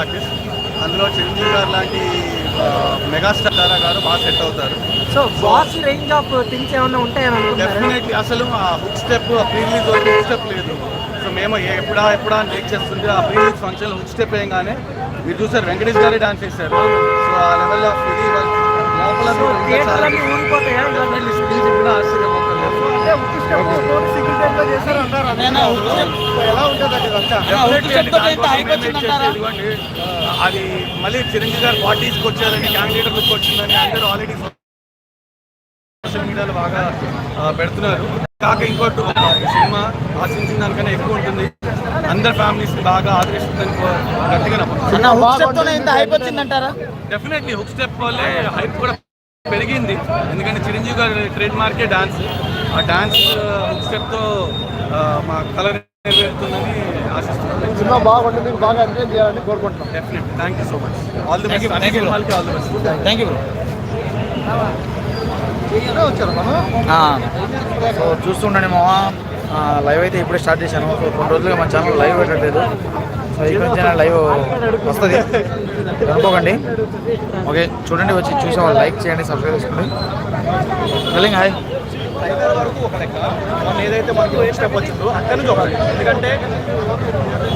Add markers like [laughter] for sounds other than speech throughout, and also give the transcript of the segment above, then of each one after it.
Artist. అందులో చిరంజీవి గారు లాంటి మెగాస్టార్ తారా గారు బాగా సెట్ అవుతారు. So boss range of things ఏమైనా ఉంటాయని డెఫినెట్లీ అసలు ఆ హుక్ స్టెప్ ఆ ప్రీ రిలీజ్ వరకు హుక్ స్టెప్ లేదు. సో మేము ఎప్పుడా ఎప్పుడా అని వెయిట్ చేస్తుంటే ఆ pre release function hook step వేయగానే మీరు చూసారు వెంకటేష్ గారే డాన్స్ చేశారు. సో ఆ లెవెల్ ఆఫ్ ఇది లోపల చెప్పినా ఆశ్చర్యం. అది మళ్ళీ చిరంజీవి గారు పార్టీస్కి వచ్చారని క్యాండిడేట్ వచ్చిందని అందరూ ఆల్రెడీ సోషల్ మీడియాలో బాగా పెడుతున్నారు. కాక ఇంకోటి సినిమా ఆశించిన దానికన్నా ఎక్కువ ఉంటుంది. అందరి ఫ్యామిలీస్ బాగా ఆదరిస్తుందని గట్టిగా డెఫినెట్లీ హుక్ స్టెప్ వల్లే హైప్ కూడా పెరిగింది. ఎందుకంటే చిరంజీవి గారి ట్రేడ్ మార్కే డాన్స్ ఆ డాన్స్ హుక్ స్టెప్తో మా కలర్ నెరవేరుతుందని ఆశిస్తున్నాను. సినిమా బాగుంటుంది మీకు బాగా ఎంజాయ్ చేయాలని కోరుకుంటున్నాం. Definitely thank you so much all the best. All the best thank you bro వచ్చారు మనం సో చూస్తుండండి మామ లైవ్ అయితే ఇప్పుడే స్టార్ట్ చేశాను. సో రెండు రోజులుగా మన ఛానల్ లైవ్ పెట్టట్లేదు. సో ఇక్కడ నుంచి లైవ్ వస్తుంది. అనుకోకండి. ఓకే చూడండి వచ్చి చూసే వాళ్ళు లైక్ చేయండి సబ్స్క్రైబ్ చేసుకోండి. హాయ్ ఐదారు వరకు ఒక లెక్క. మనం ఏదైతే మనకు ఏ స్టెప్ వచ్చిందో అక్కడి నుంచి ఒక ఎందుకంటే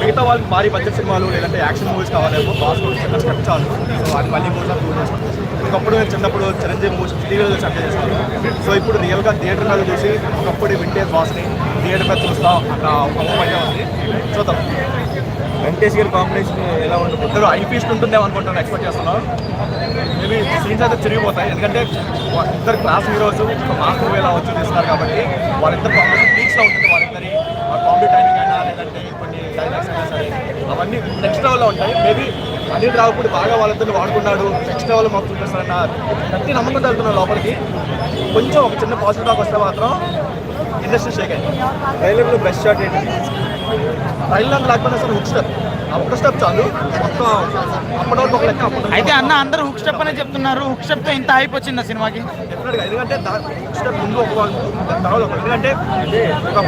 మిగతా వాళ్ళకి భారీ బడ్జెట్ సినిమాలు లేదంటే యాక్షన్ మూవీస్ కావాలేమో బాస్ చిన్న స్టెప్ చాలు. సో అది మళ్ళీ మూవీస్ ప్రూవ్ చేస్తాం. ఒకప్పుడు నేను చిన్నప్పుడు చిరంజీవి మూవీస్ టీవీలో చూసి అర్థం చేస్తాను సో ఇప్పుడు రియల్గా థియేటర్ మీద చూసి ఒకప్పుడు వింటేజ్ బాస్ని థియేటర్ మీద చూస్తాం. అక్కడ ఒక మూమెంట్ ఉంది. చూద్దాం. వెంకటేష్ గారి కాంబినేషన్ ఎలా ఉంటుంది? ఇద్దరు ఐ ఫీస్ట్ ఉంటుందేమో అనుకుంటాను ఎక్స్పెక్ట్ చేస్తున్నాం మేబీ సీన్స్ అయితే చిరిగిపోతాయి ఎందుకంటే ఇద్దరు క్లాస్ హీరోస్ మూవీ ఎలా వచ్చి తీస్తున్నారు కాబట్టి వాళ్ళిద్దరు కాంబినేషన్ పీక్స్లో ఉంటుంది. వాళ్ళిద్దరి కామెడీ టైమింగ్ అయినా లేదంటే కొన్ని డైలాగ్స్ అయినా సరే అవన్నీ నెక్స్ట్ లెవెల్లో ఉంటాయి. మేబీ అనిల్ రావుపూడి బాగా వాళ్ళిద్దరిని వాడుకున్నాడు. నెక్స్ట్ లెవెల్ మాకు చూపిస్తారన్న గట్టి నమ్మకం వెళ్తున్నారు లోపలికి. కొంచెం ఒక చిన్న పాజిటివ్ టాక్ వస్తే మాత్రం ఇండస్ట్రీ షేక్ అయింది. రైల్వేలో బెస్ట్ షాట్ ఏంటి? రైల్లో లేకపోతే అసలు హుక్ స్టెప్ ఆ ఒక్క స్టెప్ చాలు. మొత్తం అప్పటి ఒక లెక్క అప్పటి అయితే అన్న అందరూ హుక్ స్టెప్ అనే చెప్తున్నారు. హుక్ స్టెప్తో ఇంత హైప్ వచ్చింది సినిమాకి? డెఫినెట్గా ఎందుకంటే దా- స్టెప్ ముందు ఒక వాళ్ళు, తర్వాత ఒక ఎందుకంటే ఒక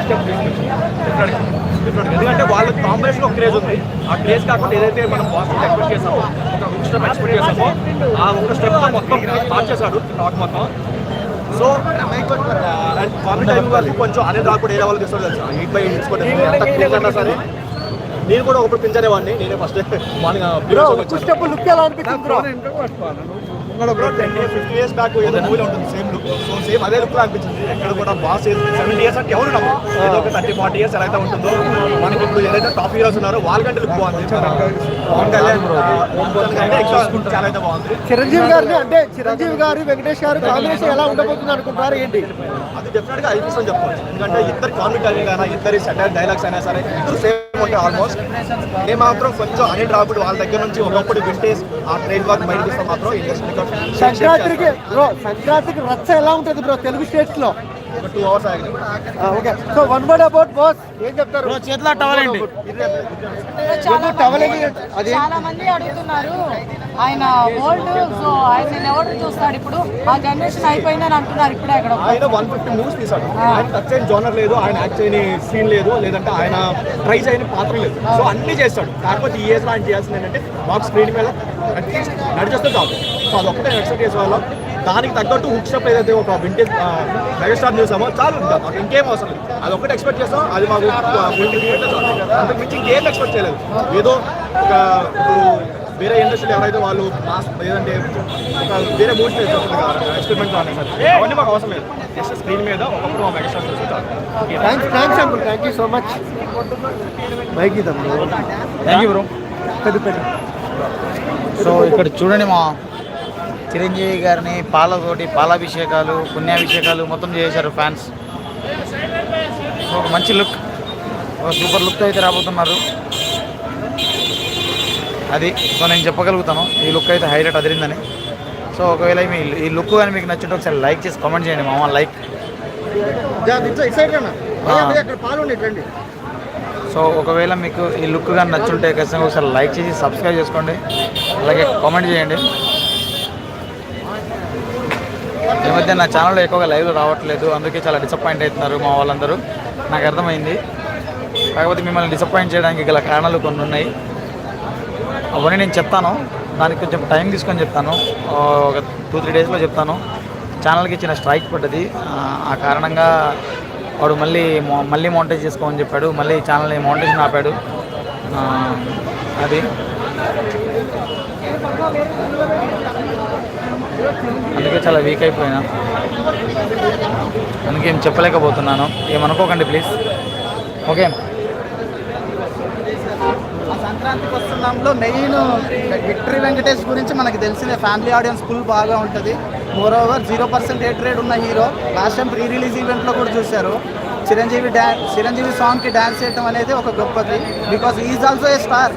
స్టెప్ డెఫినెట్గా డెఫినెట్గా ఎందుకంటే వాళ్ళ కాంబినేషన్ ఒక క్రేజ్ ఉంది. ఆ క్రేజ్ కాకుండా ఏదైతే మనం పాజిటివ్ ఎక్స్పెక్ట్ చేసామో ఒక హుక్ స్టెప్ ఎక్స్పెక్ట్ చేసామో ఆ ఒక స్టెప్ మొత్తం స్టార్ట్ చేశాడు టాక్ మొత్తం. సో అండ్ కామెడీ టైం వరకు కొంచెం అనేది రాకుండా ఏ లెవెల్ తీసుకోవాలి తెలుసు? ఎయిట్ బై ఎయిట్ తీసుకోండి సరే. నేను కూడా ఒకప్పుడు పెంచలేవాడిని నేనే ఫస్ట్ మార్నింగ్ స్టెప్ లుక్ ఎలా అనిపించింది bro ten years fifty years back ఏదో మూవీలో ఉంటుంది సేమ్ లుక్ సో సేమ్ అదే లుక్ అనిపించింది. ఎక్కడ కూడా బాస్ సెవెంటీ ఇయర్స్ అంటే ఎవరు నమ్మరు ఏదో ఒక థర్టీ ఫార్టీ ఇయర్స్ ఎలా అయితే ఉంటుందో. మనకి ఇప్పుడు ఏదైతే టాప్ హీరోస్ ఉన్నారో వాళ్ళకంటే లుక్ బాగుంది. పవన్ కళ్యాణ్ అంటే ఎక్కువ చాలా అయితే బాగుంది. చిరంజీవి గారిని అంటే చిరంజీవి గారు వెంకటేష్ గారు కాంబినేషన్ ఎలా ఉండబోతుంది అనుకుంటారు ఏంటి? అది డెఫినెట్గా ఐపీఎస్ అని చెప్పవచ్చు ఎందుకంటే ఇద్దరు కామెడీ అయినా ఇద్దరి సెటర్ డైలాగ్స్ అయినా సరే ఇద్దరు సేమ్ ఉంటాయి ఆల్మోస్ట్ నేను మాత్రం కొంచెం అనిల్ రాపుడు వాళ్ళ దగ్గర నుంచి ఒకప్పుడు వింటేజ్ ఆ ట్రేడ్ వర్క్ బయట మాత్రం ఇండస్ట్రీ సంక్రాంతికి బ్రో సంక్రాంతికి రచ్చ ఎలా ఉంటుంది బ్రో తెలుగు స్టేట్స్లో. Okay. So one word about boss ఏం చెప్తారు? చేతిలో టవల్ ఏంటి? టవల్? అది చాలా మంది అడుగుతున్నారు. ఆయన ఓల్డ్ సో ఆయన ఎవరు చూస్తాడు ఇప్పుడు? ఆ జనరేషన్ అయిపోయిందని అంటున్నారు ఇప్పుడే అక్కడ ఆయన వన్ ఫిఫ్టీ మూవీస్ తీసాడు ఆయన టచ్ అయిన జోనర్ లేదు ఆయన యాక్ట్ చేయని సీన్ లేదు లేదంటే ఆయన ట్రై చేయని పాత్ర లేదు. సో అన్ని చేస్తాడు. కాకపోతే ఈ ఏజ్లో ఆయన చేయాల్సింది ఏంటంటే మాకు స్క్రీన్ మీద అట్లీస్ట్ నడిచేస్తే చాలు. సో అదొక్కటే ఎక్స్పెక్ట్ చేసే వాళ్ళం దానికి తగ్గట్టు హుక్ స్టెప్ ఏదైతే ఒక వింటేజ్ మెగాస్టార్ చూసామో చాలు ఇంకా మాకు ఇంకేం అవసరం లేదు. అది ఒకటి ఎక్స్పెక్ట్ చేస్తాం అది మాకు అంతకు మించి ఇంకేం ఎక్స్పెక్ట్ చేయలేదు. ఏదో ఒక ఇప్పుడు వేరే ఇండస్ట్రీలో ఎవరైతే వాళ్ళు మాస్ లేదంటే ఒక వేరే మూవీస్ ఎక్స్పెరిమెంట్ అవన్నీ మాకు అవసరం లేదు. జస్ట్ స్క్రీన్ మీద ఒకప్పుడు మా మెగాస్టార్ చూసి చాలు thanks uncle thank you so much bike thank you bro పెద్ద పెద్ద సో ఇక్కడ చూడండి మా చిరంజీవి గారిని పాలతోటి పాలాభిషేకాలు పుణ్యాభిషేకాలు మొత్తం చేశారు ఫ్యాన్స్. ఒక మంచి లుక్. ఒక సూపర్ లుక్ అయితే రాబోతున్నారు. అది సో నేను చెప్పగలుగుతాను. ఈ లుక్ అయితే హైలైట్ అదిరిందని. సో ఒకవేళ మీ ఈ లుక్ కానీ మీకు నచ్చింటే ఒకసారి లైక్ చేసి కామెంట్ చేయండి మామ లైక్. సో ఒకవేళ మీకు ఈ లుక్ కానీ నచ్చుంటే ఖచ్చితంగా ఒకసారి లైక్ చేసి సబ్స్క్రైబ్ చేసుకోండి. అలాగే కామెంట్ చేయండి ఈ మధ్య నా ఛానల్లో ఎక్కువగా లైవ్లో రావట్లేదు. అందుకే చాలా డిసప్పాయింట్ అవుతున్నారు మా వాళ్ళందరూ. నాకు అర్థమైంది. కాకపోతే మిమ్మల్ని డిసప్పాయింట్ చేయడానికి గల కారణాలు కొన్ని ఉన్నాయి. అవన్నీ నేను చెప్తాను. దానికి కొంచెం టైం తీసుకొని చెప్తాను. ఒక టూ త్రీ డేస్లో చెప్తాను. ఛానల్కి ఇచ్చిన స్ట్రైక్ పడ్డది. ఆ, కారణంగా వాడు మళ్ళీ మళ్ళీ మౌంటేజ్ చేసుకోమని చెప్పాడు. మళ్ళీ ఛానల్ని మౌంటేషన్ ఆపాడు. అది. అందుకే చాలా వీక్ అయిపోయినా. అందుకే ఏం చెప్పలేకపోతున్నాను. ఏమనుకోకండి ప్లీజ్ ఓకే ఆ సంక్రాంతికి వస్తున్నాంలో మెయిన్ విక్టరీ వెంకటేష్ గురించి మనకి తెలిసిందే. ఫ్యామిలీ ఆడియన్స్ ఫుల్ బాగా ఉంటుంది. More over zero percent rate rate ఉన్న hero last time pre release ఈవెంట్లో కూడా చూశారు. చిరంజీవి డ్యాన్స్ చిరంజీవి సాంగ్కి డ్యాన్స్ చేయడం అనేది ఒక గొప్పది. Because is also a star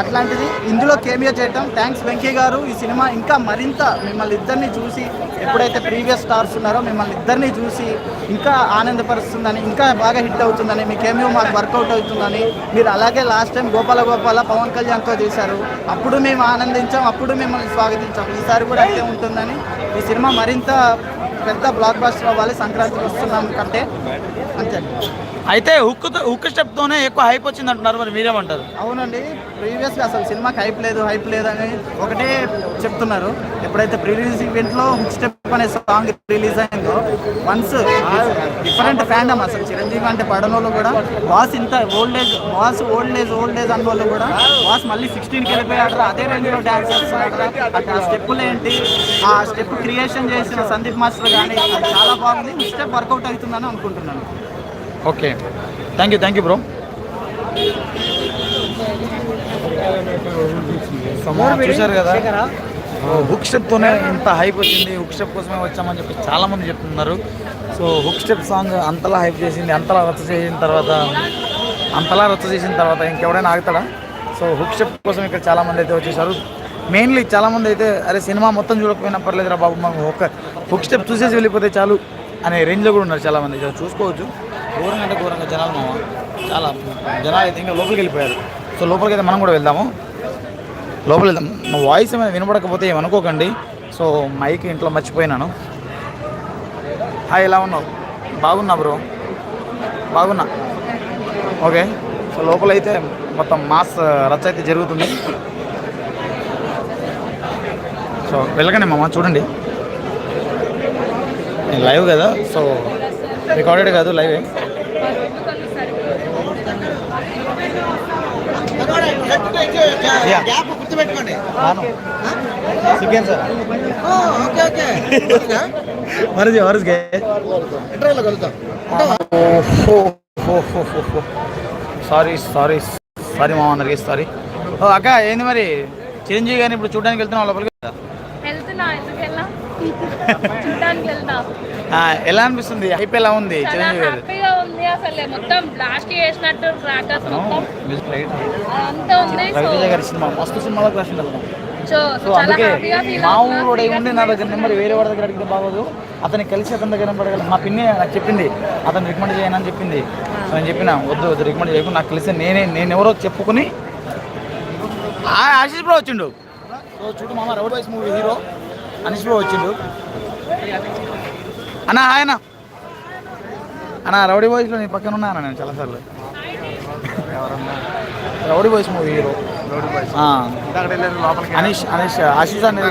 అట్లాంటిది ఇందులో కేమియో చేయటం థ్యాంక్స్ వెంకీ గారు. ఈ సినిమా ఇంకా మరింత మిమ్మల్ని ఇద్దరిని చూసి ఎప్పుడైతే ప్రీవియస్ స్టార్స్ ఉన్నారో మిమ్మల్ని ఇద్దరిని చూసి ఇంకా ఆనందపరుస్తుందని ఇంకా బాగా హిట్ అవుతుందని మీ కేమియో మాకు వర్కౌట్ అవుతుందని మీరు అలాగే లాస్ట్ టైం గోపాల గోపాల పవన్ కళ్యాణ్తో చేశారు. అప్పుడు మేము ఆనందించాం అప్పుడు మిమ్మల్ని స్వాగతించాం. ఈసారి కూడా అయితే ఉంటుందని ఈ సినిమా మరింత పెద్ద బ్లాక్ బాస్టర్ అవ్వాలి. సంక్రాంతికి వస్తున్నాం కంటే. అంతే. అయితే హుక్ హుక్ స్టెప్తోనే ఎక్కువ హైప్ వచ్చింది అంటున్నారు మరి మీరేమంటారు? అవునండి. ప్రీవియస్గా అసలు సినిమాకి హైప్ లేదు హైప్ లేదని ఒకటే చెప్తున్నారు. ఎప్పుడైతే ప్రీలీజ్ ఈవెంట్లో హుక్ స్టెప్ అనే సాంగ్ రిలీజ్ అయిందో వన్స్ డిఫరెంట్ ఫ్యాండమ్ అసలు. చిరంజీవి అంటే పడనోళ్ళు కూడా వాస్ ఇంత old age was old age old age అన్న వాళ్ళు కూడా వాస్ మళ్ళీ సిక్స్టీన్కి వెళ్ళిపోయాడు అదే రేంజ్లో డ్యాన్స్ చేస్తున్నాడు అక్కడ ఆ స్టెప్పులు ఏంటి? ఆ స్టెప్ క్రియేషన్ చేసిన సందీప్ మాస్టర్ కానీ అది చాలా బాగుంది. హుక్ స్టెప్ వర్కౌట్ అవుతుందని అనుకుంటున్నాను. Okay. Thank you thank you bro చూశారు కదా? హుక్ స్టెప్తోనే ఇంత హైప్ వచ్చింది. హుక్ స్టెప్ కోసమే వచ్చామని చెప్పి చాలా మంది చెప్తున్నారు. సో హుక్ స్టెప్ సాంగ్ అంతలా హైప్ చేసింది అంతలా రచ్చ చేసిన తర్వాత అంతలా రచ్చ చేసిన తర్వాత ఇంకెవడైనా ఆగుతాడా? సో హుక్ స్టెప్ కోసం ఇక్కడ చాలా మంది అయితే వచ్చేసారు. మెయిన్లీ చాలా మంది అయితే అరే సినిమా మొత్తం చూడకపోయినా పర్లేదురా బాబు మాకు ఒక హుక్ స్టెప్ చూసేసి వెళ్ళిపోతే చాలు అనే రేంజ్లో కూడా ఉన్నారు చాలా మంది ఇక్కడ చూసుకోవచ్చు. ఘోరంగా అంటే ఘోరంగా జనాలు మామ చాలా జనాలు అయితే ఇంకా లోపలికి వెళ్ళిపోయారు. సో లోపలికి అయితే మనం కూడా వెళ్దాము. లోపల వెళ్దాం. మా వాయిస్ ఏమైనా వినపడకపోతే ఏమనుకోకండి సో మైక్ ఇంట్లో మర్చిపోయినాను. హాయ్ ఎలా ఉన్నావు? బాగున్నా బ్రో. బాగున్నా. ఓకే. సో లోపల అయితే మొత్తం మాస్ రచ్చ అయితే జరుగుతుంది. సో వెళ్ళకండి మామ చూడండి. లైవ్ కదా సో రికార్డెడ్ కాదు లైవే. సార్. మరజ్ సారీ సారీ సారీ మామ అందరికి సారీ. ఓ అక్క ఏంది మరి? చిరంజీవి గారిని ఇప్పుడు చూడడానికి వెళ్తున్నాం లోపలికి? వెళ్తున్నా ఎందుకు వెళ్ళా? చూడడానికి వెళ్తా ఆ, ఎలా అనిపిస్తుంది? హైప్ ఎలా ఉంది? చాలా చిరంజీవి గారు? హ్యాపీగా ఉంది అసలు. మొత్తం బ్లాస్ట్ చేసినట్టు క్రాకర్స్ మొత్తం. మ్యూజిక్ లైట్ అదంతా ఉంది. సో రవితేజ గారి సినిమా మస్తు అతను. సో అందుకే మా ఊరోడే ఉండి నా దగ్గర నెంబర్ వేరే వాడి దగ్గర అడిగితే బాగోదు. అతన్ని కలిసి అతని దగ్గర నెంబర్ అడగాలి. మా పిన్ని నాకు చెప్పింది అతను రికమెండ్ చేయను? అని చెప్పింది. నేను చెప్పిన వద్దు వద్దు రికమెండ్ చేయకుండా నాకు కలిసి నేనే నేను ఎవరో చెప్పుకుని ఆ, ఆశీష్ బ్రో వచ్చిండు. సో చూడు మామ rowdy boys movie hero. Anish bro వచ్చిండు. అన్న ఆయన అన్న. రౌడీ బాయ్స్లో నీ పక్కన ఉన్నా అన్న నేను చాలాసార్లు. Rowdy boys movie hero. Anish Anish Ashish అనేది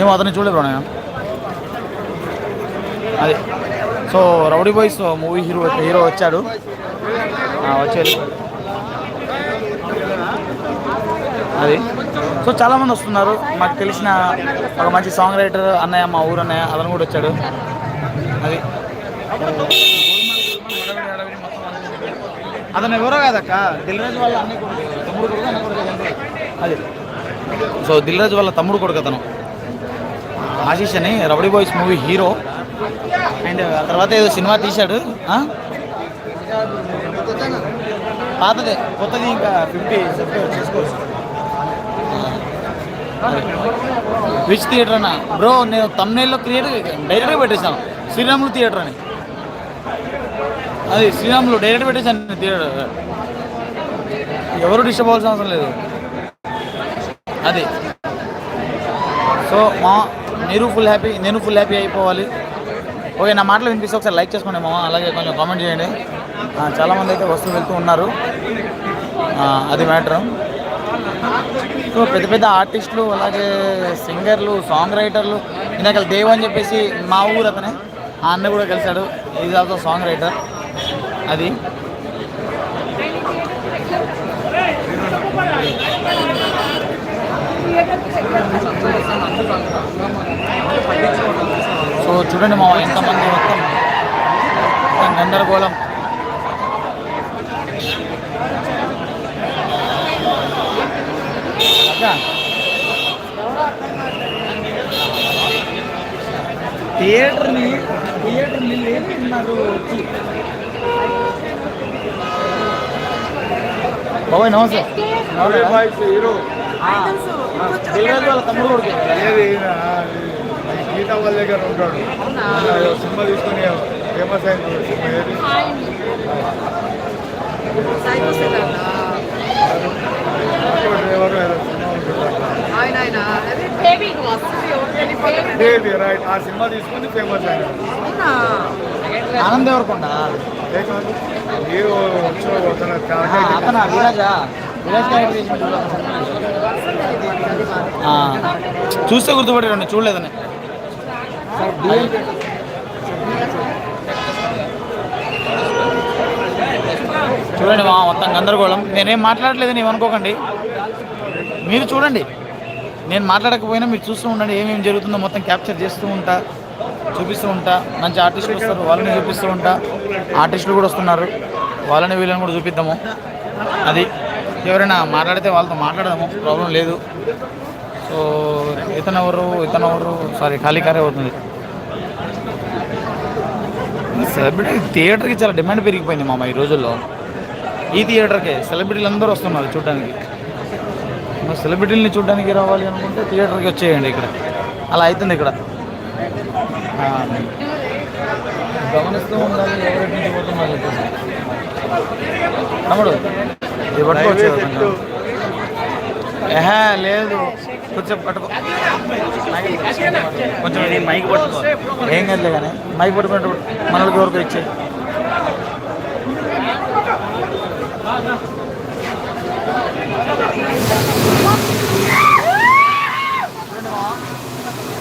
ఏమో అతన్ని చూడలేదు నేను. అది. So rowdy boys movie hero hero వచ్చాడు. ఆ, వచ్చాడు. అది. సో చాలామంది వస్తున్నారు. మాకు తెలిసిన ఒక మంచి సాంగ్ రైటర్ అన్నయ్య మా ఊరు అన్నయ్య అతను కూడా వచ్చాడు. అది. అతను ఎవరో కాదక్క? దిల్రాజ్ వాళ్ళ అన్నయ్య తమ్ముడు కొడుకు అన్న కొడుకు అది. సో దిల్రాజ్ వాళ్ళ తమ్ముడు కొడుకు అతను. ఆశీష్ అని rowdy boys movie hero. And ఆ తర్వాత ఏదో సినిమా తీశాడు. పాతదే కొత్తది ఇంకా ఫిఫ్టీ చేసుకోవచ్చు విచ్ థియేటర్ అన్న? బ్రో నేను తమ్నేల్లో క్రియేట్ డైరెక్ట్గా పెట్టేసాను శ్రీరాములు థియేటర్ అని. అది శ్రీరాములు డైరెక్ట్ పెట్టేసాను థియేటర్ ఎవరు డిస్టర్బ్ అవ్వాల్సిన అవసరం లేదు. అది. సో మా మీరు ఫుల్ హ్యాపీ నేను ఫుల్ హ్యాపీ అయిపోవాలి. ఓకే నా మాటలు వినిపిస్తే ఒకసారి లైక్ చేసుకోండి మామ అలాగే కొంచెం కామెంట్ చేయండి. చాలామంది అయితే వస్తూ వెళ్తూ ఉన్నారు. అది మ్యాటర్ సో పెద్ద పెద్ద ఆర్టిస్టులు అలాగే సింగర్లు సాంగ్ రైటర్లు ఇందాక దేవ్ అని చెప్పేసి మా ఊరు అతనే. ఆ అన్న కూడా కలిశాడు. ఈజ్ ఆల్సో సాంగ్ రైటర్ అది. సో చూడండి మా ఎంతమంది మొత్తం మొత్తం. గందరగోళం. థియేటర్ని థియేటర్ని వచ్చి బాబాయ్ నమస్తే వాళ్ళ తమ్ముడు. గీతా వాళ్ళ దగ్గర ఉంటాడు సినిమా తీసుకుని ఫేమస్ అయింది సినిమా ఏది డ్రైవర్ ఇదేది రైట్ ఆ సినిమా తీసుకుని ఫేమస్ అయింది ఆనంద్ ఎవరికొండ హీరో అతను విరాజా? విరాజ్ చూస్తే గుర్తుపట్టాడు చూడలేదని. చూడండి మా మొత్తం గందరగోళం. నేనేం మాట్లాడలేదు నేను అనుకోకండి మీరు చూడండి. నేను మాట్లాడకపోయినా మీరు చూస్తూ ఉండండి. ఏమేమి జరుగుతుందో మొత్తం క్యాప్చర్ చేస్తూ ఉంటా చూపిస్తూ ఉంటా. మంచి ఆర్టిస్టులు వస్తారు వాళ్ళని చూపిస్తూ ఉంటా. ఆర్టిస్టులు కూడా వస్తున్నారు. వాళ్ళని వీళ్ళని కూడా చూపిద్దాము. అది ఎవరైనా మాట్లాడితే వాళ్ళతో మాట్లాడదాము. ప్రాబ్లం లేదు. సో ఇతను ఎవరు ఇతను ఎవరు? సారీ ఖాళీ కారే అవుతుంది. సెలబ్రిటీ థియేటర్కి చాలా డిమాండ్ పెరిగిపోయింది మామ ఈ రోజుల్లో. ఈ థియేటర్కే సెలబ్రిటీలు అందరూ వస్తున్నారు చూడడానికి. మరి సెలబ్రిటీలని చూడడానికి రావాలి అనుకుంటే థియేటర్కి వచ్చేయండి ఇక్కడ. అలా అవుతుంది ఇక్కడ. గమనిస్తూ ఉండాలి ఎవరి నుంచి పోతున్నారు తమ్ముడు ఇది పట్టుకోవచ్చు కదా. ఏహే లేదు. కొంచెం పట్టుకో. కొంచెం మైక్ పట్టుకో. ఏం కదలే కానీ మైక్ పట్టుకున్నప్పుడు మనకి ఎవరికి ఇచ్చే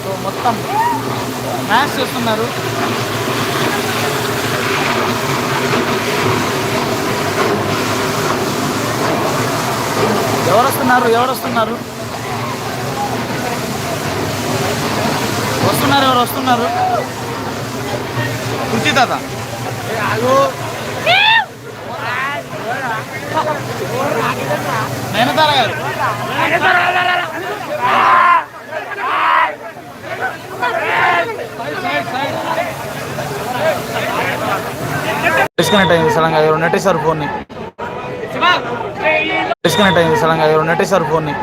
సో మొత్తం మ్యాచ్ చేస్తున్నారు. ఎవరు వస్తున్నారు ఎవరు వస్తున్నారు వస్తున్నారు ఎవరు వస్తున్నారు? కుర్చీ తాత. నేను గారు. డిస్కనెక్ట్ అయింది సడన్గా ఎవరు? నెట్టేశారు ఫోన్ని. డిస్కనెక్ట్ అయింది సడన్గా ఎవరు? నెట్టేశారు ఫోన్ని.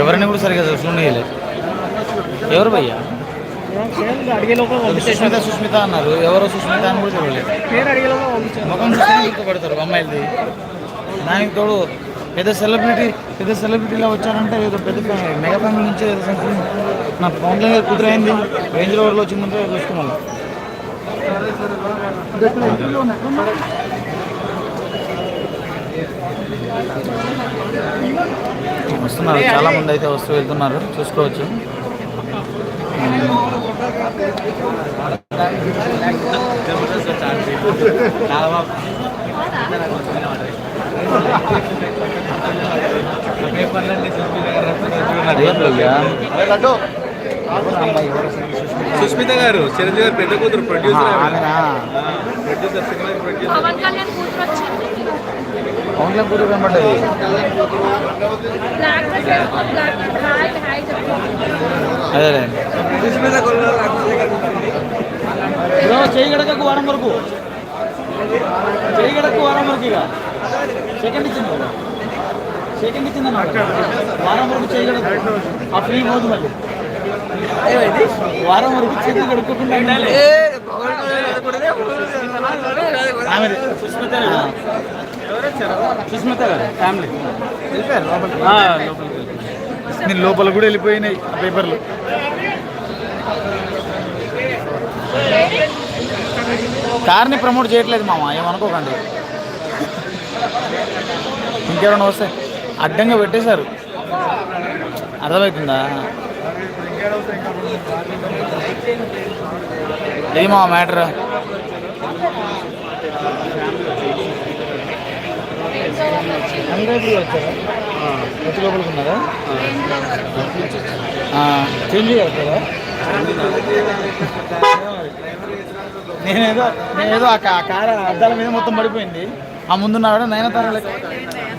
ఎవరిని కూడా సరిగా చూడలేదు ఎవరు భయ్యా? సుస్మిత సుస్మిత అన్నారు. ఎవరో సుస్మిత అని కూడా చూడలేదు ముఖం చూస్తే గుర్తుపడతారు అమ్మాయిలది దానికి తోడు పెద్ద సెలబ్రిటీ పెద్ద సెలబ్రిటీలో వచ్చారంటే ఏదో పెద్ద మెగా ఫ్యామిలీ నుంచి ఏదో సంథింగ్ నా పవన్ గారు కుదిరైంది. రేంజ్ రోవర్లో వచ్చిందంటే చూసుకున్నాను. వస్తున్నారు. చాలా మంది అయితే వస్తూ వెళ్తున్నారు. చూసుకోవచ్చు? సుస్మిత గారు చిరంజీవి గారు పెద్ద కూతురు ప్రొడ్యూసర్ ప్రొడ్యూసర్ సినిమా ప్రొడ్యూసర్ కళ్యాణ్ కూతురు కనబడ్డది అదే చేయి గడకకు వారం వరకు. చేయి గడకు వారం వరకు ఇక. సెకండ్ ఇచ్చింది కదా. సెకండ్ ఇచ్చింది అన్నమాట. వారం వరకు చేయి గడకు ఆ ఫ్రీ పోదు మళ్ళీ. వారం వరకు చేతులు కడుక్కోకుండా ఉండాలి. సుస్మిత గారు. ఫ్యామిలీ నేను లోపల కూడా వెళ్ళిపోయినాయి ఆ పేపర్లు. కార్ని ప్రమోట్ చేయట్లేదు మామ ఏమనుకోకండి. ఇంకెవరైనా వస్తే అడ్డంగా పెట్టేశారు. అర్థమవుతుందా ఇది మా వచ్చారా? వచ్చి లోపలికి ఉన్నారా? చేంజ్ చేస్తారా నేనేదో నేనేదో ఆ కార్ అద్దాల మీద మొత్తం పడిపోయింది. ఆ ముందున్నాడు నైనా తన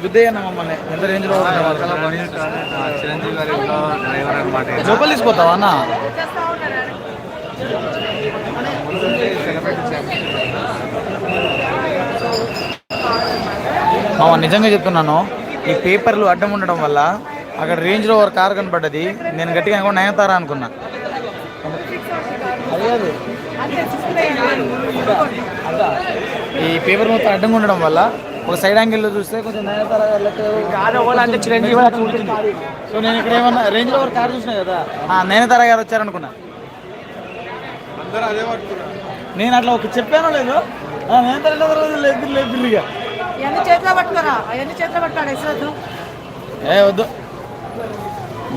గుద్దయ్యన్న మమ్మల్ని. ఎంత రేంజ్లో లోపల తీసుకుపోతావా అన్న? మామ నిజంగా చెప్తున్నాను ఈ పేపర్లు అడ్డం ఉండడం వల్ల అక్కడ రేంజ్ రోవర్ కార్ కనపడ్డది నేను గట్టిగా అనుకున్నా నయనతారా అనుకున్నా. ఈ పేపర్ మొత్తం అడ్డంగా ఉండడం వల్ల ఒక సైడ్ యాంగిల్లో చూస్తే కొంచెం సో నేను ఇక్కడ ఏమన్నా రేంజ్ రోవర్ కార్ చూసినా కదా ఆ నయనతార గారు వచ్చారనుకున్నా. నేను అట్లా ఒక చెప్పానో లేదు? ఆ, నయనతార లేదు లేదు చేతిలో పట్టుకోరా? అవన్నీ చేతిలో పట్టుకోరా ఇసరద్దు ఏ వద్దు.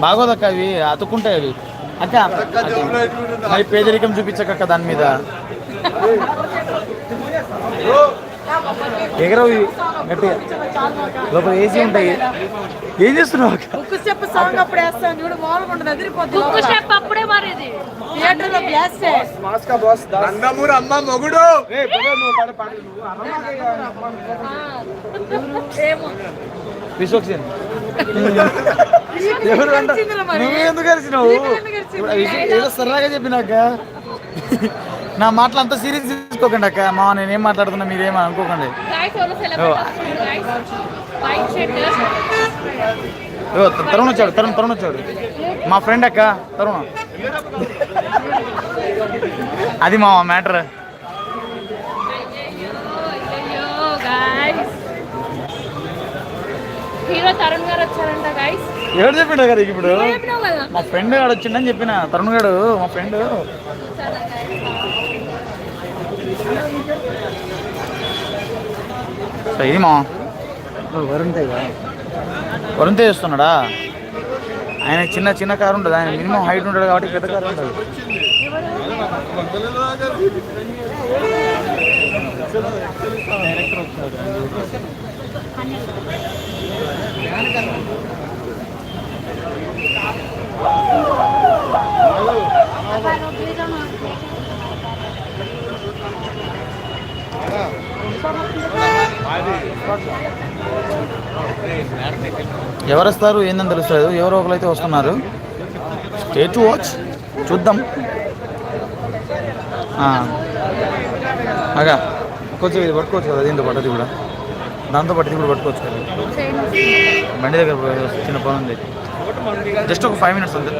బాగోదక్క అవి అతుక్కుంటాయి అవి. అక్క మరి పేదరికం చూపించక దాని మీద. ఎగరవు గట్టిగా. లోపల ఏసీ ఉంటాయి. ఏం చేస్తున్నావు అక్క? బుక్ స్టెప్ సాంగ్ అప్పుడు వేస్తాను. చూడు మామూలుగా ఉండదు. స్టెప్ అప్పుడే మరి బ్లాస్టే నందమూరి అమ్మ మొగుడు. [laughs] విశ్వక్సేన్ ఎవరు. నువ్వు ఎందుకు విషయం ఏదో సరదాగా చెప్పినాక. నా మాటలు అంత సీరియస్ తీసుకోకండి అక్క. మా నేనేం మాట్లాడుతున్నా మీరేం అనుకోకండి. తరుణ్ వచ్చాడు తరుణ్ తరుణ్ వచ్చాడు. మా ఫ్రెండ్ అక్క తరుణ్. అది మా మ్యాటర్. అయ్యో గైస్ హీరో తరుణ్ గారు వచ్చారంట గైస్ ఎవరు చెప్పిండు కదా ఇప్పుడు? మా ఫ్రెండ్ గాడు వచ్చిండని చెప్పిన తరుణ్ గాడు మా ఫ్రెండ్. సో ఇది మా వరుణ్ తేజ్? వరుణ్ తేజ్ వస్తున్నాడా? ఆయన చిన్న చిన్న కారు ఉంటుంది. ఆయన మినిమం హైట్ ఉంటాడు కాబట్టి పెద్ద కారు ఉంటుంది. ఎవరు వస్తారు? ఏందని తెలుస్తుంది ఎవరో ఒకరైతే వస్తున్నారు. స్టే టు వాచ్ చూద్దాం. అగా కొంచెం ఇది పట్టుకోవచ్చు కదా దీంతో పట్టది కూడా. దాంతో పట్టి కూడా పట్టుకోవచ్చు కదా. బండి దగ్గర చిన్న పని ఉంది. జస్ట్ ఒక ఫైవ్ మినిట్స్ అంతే.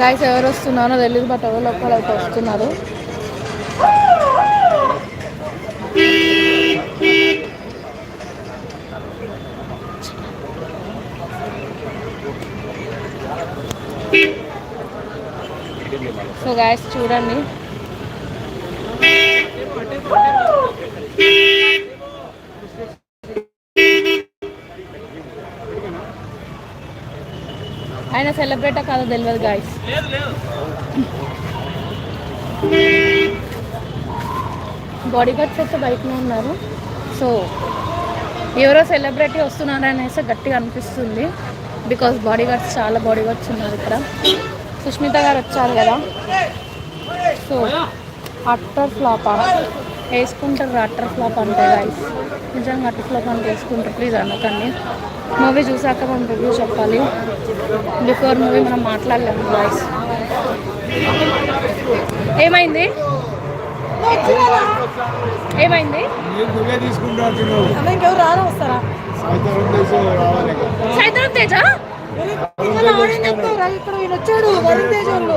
గైస్ ఎవరు వస్తున్నారో తెలియదు బట్ ఎవరు అయితే వస్తున్నారు. సో గాయస్ చూడండి. ఆయన సెలబ్రేట్ కాదో తెలియదు గాయస్ బాడీ గార్డ్స్ అయితే బయటనే ఉన్నారు. సో ఎవరో సెలబ్రిటీ వస్తున్నారు అనేసి గట్టిగా అనిపిస్తుంది. బికాస్ బాడీ గార్డ్స్ చాలా బాడీ గార్డ్స్ ఉన్నారు ఇక్కడ. సుష్మిత గారు వచ్చారు కదా. So utter flop. వేసుకుంటారు అట్టర్ ఫ్లాప్ అంటే గైస్ నిజంగా అట్టర్ ఫ్లాప్ అంటే వేసుకుంటారు. ప్లీజ్ అనకండి. మూవీ చూసాక మనం రివ్యూ చెప్పాలి. బిఫోర్ మూవీ మనం మాట్లాడలేము గాయస్ ఏమైంది? ఏమైంది? ఇంకెవరు రారా వస్తారా? సైతం తేజ ఇక్కడ ఆడియన్స్ చెప్తారా? ఇక్కడ ఈయన వచ్చాడు వరుణ్ తేజ్ వాళ్ళు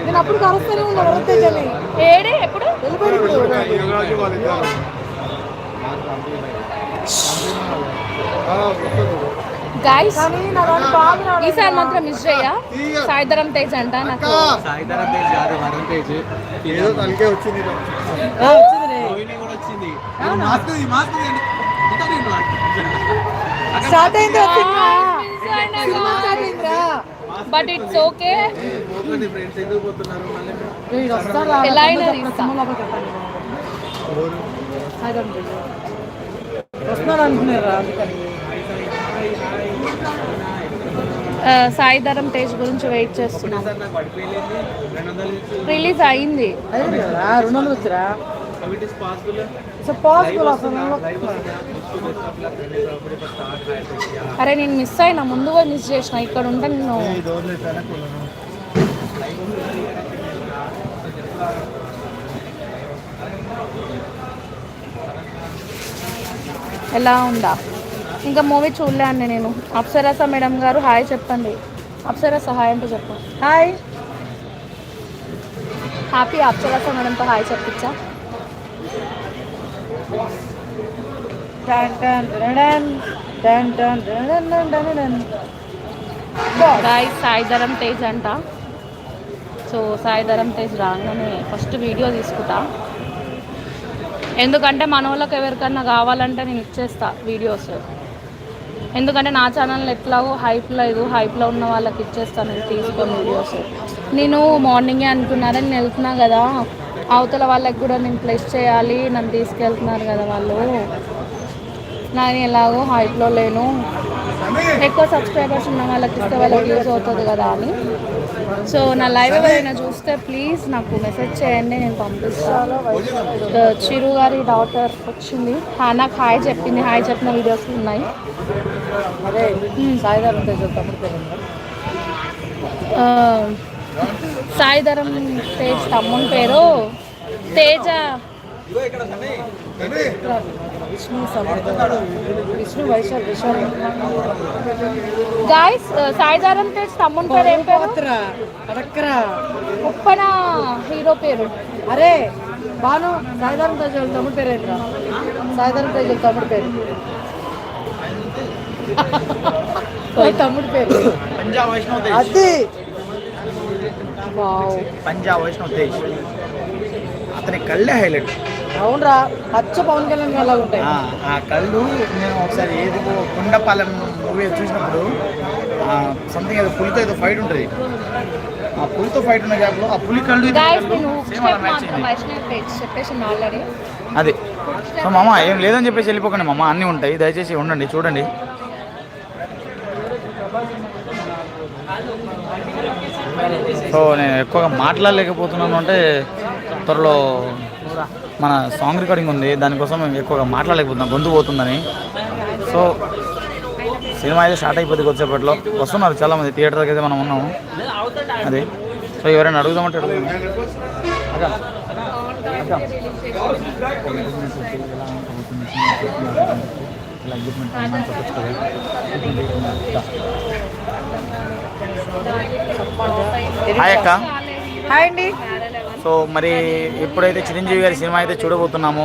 నేను అప్పుడు కలుస్తూనే ఉన్నా వరుణ్ తేజ్ అని ఏడే ఎప్పుడు వెళ్ళిపోయాడు ఇప్పుడు గాయస్ కానీ నా దాంట్లో బాగా రాలేదు. ఈసారి మాత్రం మిస్ చెయ్య సాయిధరం తేజ్ అంట నాకు. సాయిధరం తేజ్ కాదు వరుణ్ తేజ్. ఏదో తనకే వచ్చింది ఆ, వచ్చిందిలే. కూడా వచ్చింది. స్టార్ట్ అయిందా బట్ ఇట్స్ ఓకే ఎలా అయినా తేజ్ గురించి వెయిట్ చేస్తున్నాం. రిలీజ్ అయింది. రెండు వచ్చిరా అరే నేను మిస్ అయినా ముందుగా మిస్ చేసిన ఇక్కడ ఉంటే నేను ఎలా ఉందా? ఇంకా మూవీ చూడలే అండి నేను. అప్సరస మేడం గారు హాయ్ చెప్పండి. అప్సరస హాయ్ అంటే చెప్పు. హాయ్. హ్యాపీ అప్సరస మేడంతో హాయ్ చెప్పించా? గాయ్ సాయిధరం తేజ్ అంట. సో సాయిధరం తేజ్ రాగానే ఫస్ట్ వీడియో తీసుకుంటా. ఎందుకంటే మన వాళ్ళకి ఎవరికన్నా కావాలంటే నేను ఇచ్చేస్తా వీడియోస్ ఎందుకంటే నా ఛానల్ ఎట్లాగో హైప్ లేదు హైప్లో ఉన్న వాళ్ళకి ఇచ్చేస్తాను నేను తీసుకొని వీడియోస్ నేను మార్నింగే అనుకున్నారని వెళ్తున్నా కదా. అవతల వాళ్ళకి కూడా నేను ప్లేస్ చేయాలి నన్ను తీసుకెళ్తున్నారు కదా వాళ్ళు. నేను ఎలాగో హైప్లో లేను. ఎక్కువ సబ్స్క్రైబర్స్ ఉన్న వాళ్ళకి ఇస్తే వాళ్ళకి యూజ్ అవుతుంది కదా అని. సో నా లైవ్ ఎవరైనా చూస్తే ప్లీజ్ నాకు మెసేజ్ చేయండి నేను పంపిస్తాను. ఆ, చిరు గారి డాటర్ వచ్చింది. నాకు హాయ్ చెప్పింది. హాయ్ చెప్పిన వీడియోస్ ఉన్నాయి. అదే సాయిధరం తేజ్ తమ్ముడు పేరు ఉందా? ఆ, సాయిధరం తేజ్ తమ్ముని పేరు. తేజ. విష్ణు వైశాల్ విశాల్. గాయస్ సాయిధరం తేజ్ తమ్ముని పేరు ఏం పేరు? ఉప్పన హీరో పేరు. అరే బాను సాయిధరం తేజ్ వాళ్ళ తమ్ముడు పేరు ఏంట్రా? సాయిధరం తేజ్ వాళ్ళ తమ్ముడు పేరు. [laughs] తమ్ముడు పేరు. పంజాబ్ వైష్ణవ్ తేజ్. అది. పంజాబ్ వైష్ణవ్ తేజ్ అతని కళ్ళే హైలైట్. అవునరా అచ్చ పవన్ కళ్యాణ్ అలా ఉంటాయి. ఆ కళ్ళు నేను ఒకసారి ఏది కొండపాలెం మూవీ చూసినప్పుడు సంథింగ్ ఏదో పులితో ఏదో ఫైట్ ఉంటుంది. ఆ పులితో ఫైట్ ఉన్న గ్యాప్లో ఆ పులి కళ్ళు అది. సో మామ ఏం లేదని చెప్పేసి వెళ్ళిపోకండి మామ అన్నీ ఉంటాయి. దయచేసి ఉండండి చూడండి. సో నేను ఎక్కువగా మాట్లాడలేకపోతున్నాను అంటే త్వరలో మన సాంగ్ రికార్డింగ్ ఉంది దానికోసం మేము ఎక్కువగా మాట్లాడలేకపోతున్నాం గొంతు పోతుందని. సో సినిమా అయితే స్టార్ట్ అయిపోతుంది కొద్దిసేపట్లో. వస్తున్నారు చాలామంది థియేటర్ అయితే మనం ఉన్నాము అది. సో ఎవరైనా అడుగుదామంటే అడుగుదాం. అక్క హాయ్ అక్క. హాయ్ అండి. సో మరి ఎప్పుడైతే చిరంజీవి గారి సినిమా అయితే చూడబోతున్నాము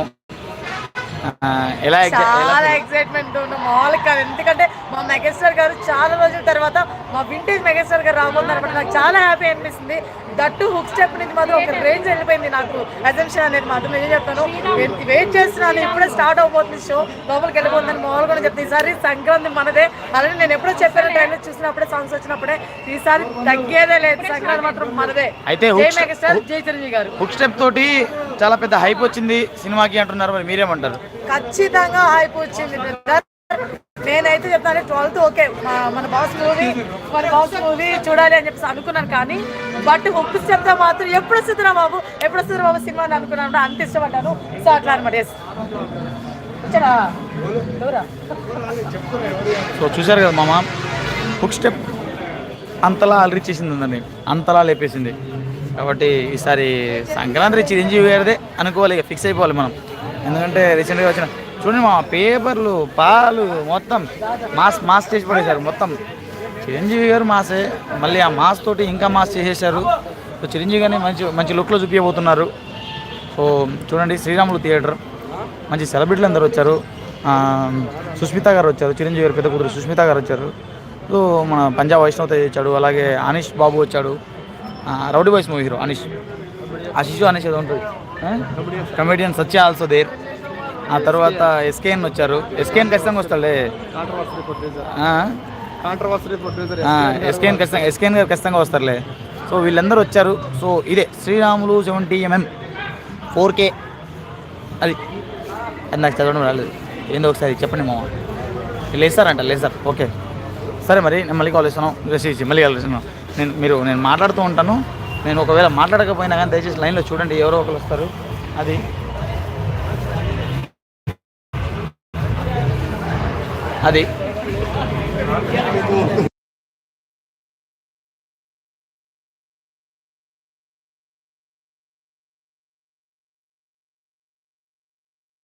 ఎలా చాలా ఎక్సైట్మెంట్ ఉన్న. మామూలుగా కాదు. ఎందుకంటే మెగాస్టార్ గారు చాలా రోజుల తర్వాత మా వింటేజ్ మెగాస్టార్ గారు రాబోతున్నారు నాకు చాలా హ్యాపీ అనిపిస్తుంది. దట్టు హుక్ స్టెప్ నుంచి మాత్రం ఒక రేంజ్ వెళ్ళిపోయింది నాకు. అజంప్షన్ అనేది మాత్రం నేను చెప్తాను. వెయిట్ చేస్తున్నాను. ఇప్పుడే స్టార్ట్ అవబోతుంది షో లోపలికి వెళ్ళిపోతుందని మామూలు కూడా చెప్తాను ఈసారి సంక్రాంతి మనదే. అలాగే నేను ఎప్పుడో చెప్పాను ట్రైలర్ చూసినప్పుడే సాంగ్స్ వచ్చినప్పుడే ఈసారి తగ్గేదే లేదు. సంక్రాంతి మాత్రం మనదే. అయితే మెగాస్టార్ జై చిరంజీవి గారు. హుక్ స్టెప్ తోటి చాలా పెద్ద హైప్ వచ్చింది. సినిమాకి అంటున్నారు మరి మీరేమంటారు? ఖచ్చితంగా హైప్ వచ్చింది. నేనైతే చెప్తాను ట్వెల్త్ ఓకే మన బాస్ మూవీ మన బాస్ మూవీ చూడాలి అని చెప్పేసి అనుకున్నాను కానీ బట్ ఒక్క చెప్తా మాత్రం ఎప్పుడు వస్తుందిరా బాబు? ఎప్పుడు వస్తుందిరా బాబు సినిమా అని అనుకున్నాను అంత ఇష్టపడ్డాను. సో అట్లా అనమాట ఎస్ సో చూశారు కదా మామ హుక్ స్టెప్ అంతలా అలరి చేసింది ఉందండి అంతలా లేపేసింది. కాబట్టి ఈసారి సంక్రాంతి చిరంజీవి గారిదే అనుకోవాలి ఇక ఫిక్స్ అయిపోవాలి మనం. ఎందుకంటే రీసెంట్గా వచ్చిన చూడండి మా పేపర్లు పాలు మొత్తం మాస్ మాస్ చేసి పడేశారు మొత్తం. చిరంజీవి గారు మాసే మళ్ళీ ఆ మాస్ తోటి ఇంకా మాస్ చేసేసారు సో చిరంజీవి గారిని మంచి మంచి లుక్లో చూపించబోతున్నారు. సో చూడండి శ్రీరాములు థియేటర్. మంచి సెలబ్రిటీలు అందరు వచ్చారు. సుస్మిత గారు వచ్చారు చిరంజీవి గారు పెద్ద కూతురు సుస్మిత గారు వచ్చారు. సో మన పంజాబ్ వైష్ణవ్ తేజ్ వచ్చాడు అలాగే అనీష్ బాబు వచ్చాడు. Rowdy boys movie hero Anish Ashish Anish ఏదో ఉంటుంది. కమెడియన్ సత్య ఆల్సో దేర్ ఆ తర్వాత ఎస్కేఎన్ వచ్చారు. ఎస్కేఎన్ ఖచ్చితంగా ప్రొడ్యూసర్ ఎస్కేఎన్ ఖచ్చితంగా ఎస్కేఎన్ గారు ఖచ్చితంగా వస్తారులే. సో వీళ్ళందరూ వచ్చారు. సో ఇదే Sriramulu seventy MM four K అది. అది నాకు చదవడం రాలేదు. ఏందో ఒకసారి చెప్పండి మామ. లేస్తారంట లేస్తారు. ఓకే. సరే మరి నేను మళ్ళీ కాల్ చేస్తాను. రిసీవ్ మళ్ళీ కాల్ చేస్తాను. నేను మీరు నేను మాట్లాడుతూ ఉంటాను. నేను ఒకవేళ మాట్లాడకపోయినా కానీ దయచేసి లైన్లో చూడండి ఎవరో ఒకరు వస్తారు. అది. అది